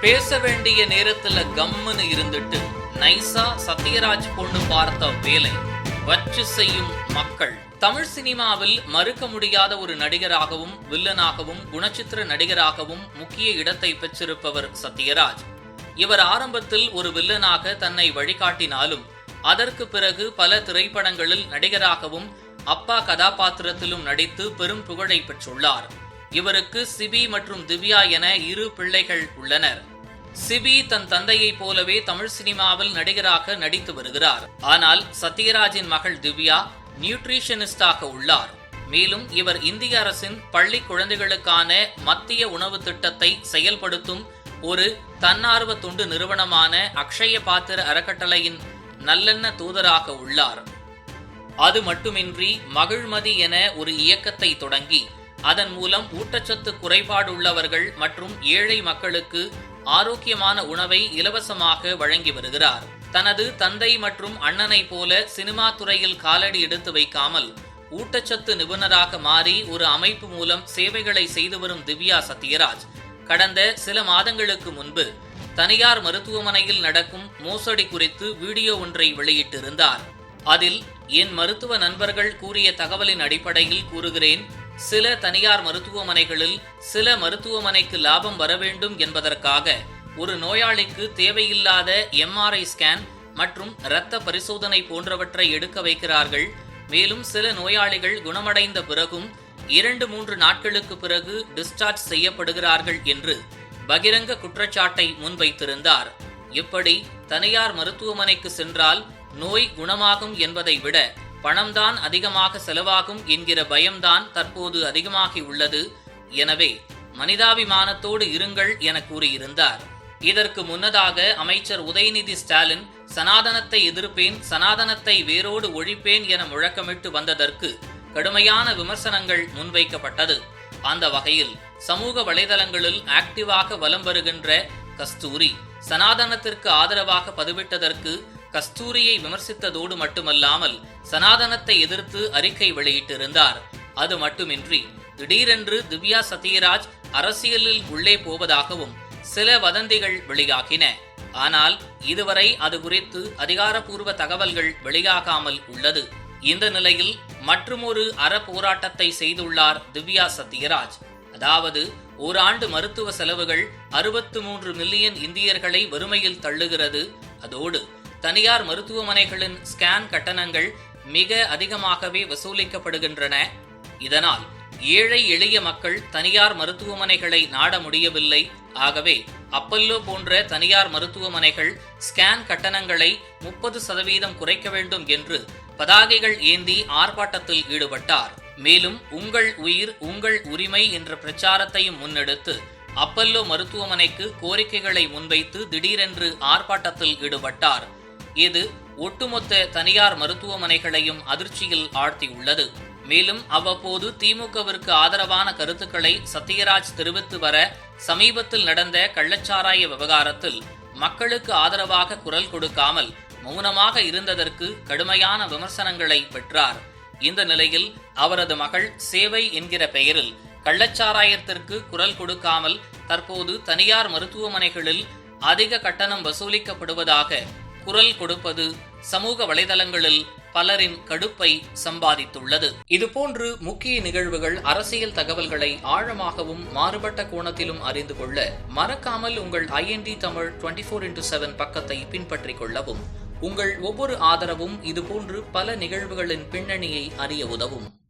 பேச வேண்டிய நேரத்துல கம்முன்னு இருந்துட்டு நைசா சத்யராஜ் பொண்ணு பார்த்த வேலை. வச்சு செய்யும் மக்கள். தமிழ் சினிமாவில் மறுக்க முடியாத ஒரு நடிகராகவும் வில்லனாகவும் குணச்சித்திர நடிகராகவும் முக்கிய இடத்தை பெற்றிருப்பவர் சத்யராஜ். இவர் ஆரம்பத்தில் ஒரு வில்லனாக தன்னை வழிகாட்டினாலும் அதற்கு பிறகு பல திரைப்படங்களில் நடிகராகவும் அப்பா கதாபாத்திரத்திலும் நடித்து பெரும் புகழை பெற்றுள்ளார். இவருக்கு சிபி மற்றும் திவ்யா என இரு பிள்ளைகள் உள்ளனர். சிபி தன் தந்தையைப் போலவே தமிழ் சினிமாவில் நடிகராக நடித்து வருகிறார். ஆனால் சத்யராஜின் மகள் திவ்யா நியூட்ரிஷனிஸ்டாக உள்ளார். மேலும் இவர் இந்திய அரசின் பள்ளி குழந்தைகளுக்கான மத்திய உணவு திட்டத்தை செயல்படுத்தும் ஒரு தன்னார்வ தொண்டு நிறுவனமான அக்ஷய பாத்திர அறக்கட்டளையின் நல்லெண்ண தூதராக உள்ளார். அது மட்டுமின்றி மகிழ்மதி என ஒரு இயக்கத்தை தொடங்கி அதன் மூலம் ஊட்டச்சத்து குறைபாடு உள்ளவர்கள் மற்றும் ஏழை மக்களுக்கு ஆரோக்கியமான உணவை இலவசமாக வழங்கி வருகிறார். தனது தந்தை மற்றும் அண்ணனைப் போல சினிமா துறையில் காலடி எடுத்து வைக்காமல் ஊட்டச்சத்து நிபுணராக மாறி ஒரு அமைப்பு மூலம் சேவைகளை செய்து வரும் திவ்யா சத்யராஜ். கடந்த சில மாதங்களுக்கு முன்பு தனியார் மருத்துவமனையில் நடக்கும் மோசடி குறித்து வீடியோ ஒன்றை வெளியிட்டிருந்தார். அதில் என் மருத்துவ நண்பர்கள் கூறிய தகவலின் அடிப்படையில் கூறுகிறேன். சில தனியார் மருத்துவமனைகளில் சில மருத்துவமனைக்கு லாபம் வர வேண்டும் என்பதற்காக ஒரு நோயாளிக்கு தேவையில்லாத எம்ஆர்ஐ ஸ்கேன் மற்றும் இரத்த பரிசோதனை போன்றவற்றை எடுக்க வைக்கிறார்கள். மேலும் சில நோயாளிகள் குணமடைந்த பிறகும் இரண்டு மூன்று நாட்களுக்கு பிறகு டிஸ்சார்ஜ் செய்யப்படுகிறார்கள் என்று பகிரங்க குற்றச்சாட்டை முன்வைத்திருந்தார். இப்படி தனியார் மருத்துவமனைக்கு சென்றால் நோய் குணமாகும் என்பதை விட பணம்தான் அதிகமாக செலவாகும் என்கிற பயம்தான் தற்போது அதிகமாகி உள்ளது. எனவே மனிதாபிமானத்தோடு இருங்கள் என கூறியிருந்தார். இதற்கு முன்னதாக அமைச்சர் உதயநிதி ஸ்டாலின் சனாதனத்தை எதிர்ப்பேன் சனாதனத்தை வேரோடு ஒழிப்பேன் என முழக்கமிட்டு வந்ததற்கு கடுமையான விமர்சனங்கள் முன்வைக்கப்பட்டது. அந்த வகையில் சமூக வலைதளங்களில் ஆக்டிவாக வலம் வருகின்ற கஸ்தூரி சனாதனத்திற்கு ஆதரவாக பதிவிட்டதற்கு கஸ்தூரியை விமர்சித்ததோடு மட்டுமல்லாமல் சனாதனத்தை எதிர்த்து அறிக்கை வெளியிட்டிருந்தார். அது மட்டுமின்றி திடீரென்று திவ்யா சத்யராஜ் அரசியலில் உள்ளே போவதாகவும் சில வதந்திகள் வெளியாகின. ஆனால் இதுவரை அது குறித்து அதிகாரப்பூர்வ தகவல்கள் வெளியாகாமல் உள்ளது. இந்த நிலையில் மற்றுமொரு அற போராட்டத்தை செய்துள்ளார் திவ்யா சத்யராஜ். அதாவது ஓராண்டு மருத்துவ செலவுகள் அறுபத்து மூன்று மில்லியன் இந்தியர்களை வறுமையில் தள்ளுகிறது. அதோடு தனியார் மருத்துவமனைகளின் ஸ்கேன் கட்டணங்கள் மிக அதிகமாகவே வசூலிக்கப்படுகின்றன. இதனால் ஏழை எளிய மக்கள் தனியார் மருத்துவமனைகளை நாட முடியவில்லை. ஆகவே அப்பல்லோ போன்ற தனியார் மருத்துவமனைகள் ஸ்கேன் கட்டணங்களை முப்பது சதவீதம் குறைக்க வேண்டும் என்று பதாகைகள் ஏந்தி ஆர்ப்பாட்டத்தில் ஈடுபட்டார். மேலும் உங்கள் உயிர் உங்கள் உரிமை என்ற பிரச்சாரத்தையும் முன்னெடுத்து அப்பல்லோ மருத்துவமனைக்கு கோரிக்கைகளை முன்வைத்து திடீரென்று ஆர்ப்பாட்டத்தில் ஈடுபட்டார். இது ஒட்டுமொத்த தனியார் மருத்துவமனைகளையும் அதிர்ச்சியில் ஆழ்த்தியுள்ளது. மேலும் அவ்வப்போது திமுகவிற்கு ஆதரவான கருத்துக்களை சத்யராஜ் தெரிவித்து வர சமீபத்தில் நடந்த கள்ளச்சாராய விவகாரத்தில் மக்களுக்கு ஆதரவாக குரல் கொடுக்காமல் மௌனமாக இருந்ததற்கு கடுமையான விமர்சனங்களை பெற்றார். இந்த நிலையில் அவரது மகள் சேவை என்கிற பெயரில் கள்ளச்சாராயத்திற்கு குரல் கொடுக்காமல் தற்போது தனியார் மருத்துவமனைகளில் அதிக கட்டணம் வசூலிக்கப்படுவதாக குரல் கொடுப்பது சமூக வலைதளங்களில் பலரின் கடுப்பை சம்பாதித்துள்ளது. இதுபோன்று முக்கிய நிகழ்வுகள் அரசியல் தகவல்களை ஆழமாகவும் மாறுபட்ட கோணத்திலும் அறிந்து கொள்ள மறக்காமல் உங்கள் IND Tamil twenty four into seven பக்கத்தை பின்பற்றிக் கொள்ளவும். உங்கள் ஒவ்வொரு ஆதரவும் இதுபோன்று பல நிகழ்வுகளின் பின்னணியை அறிய உதவும்.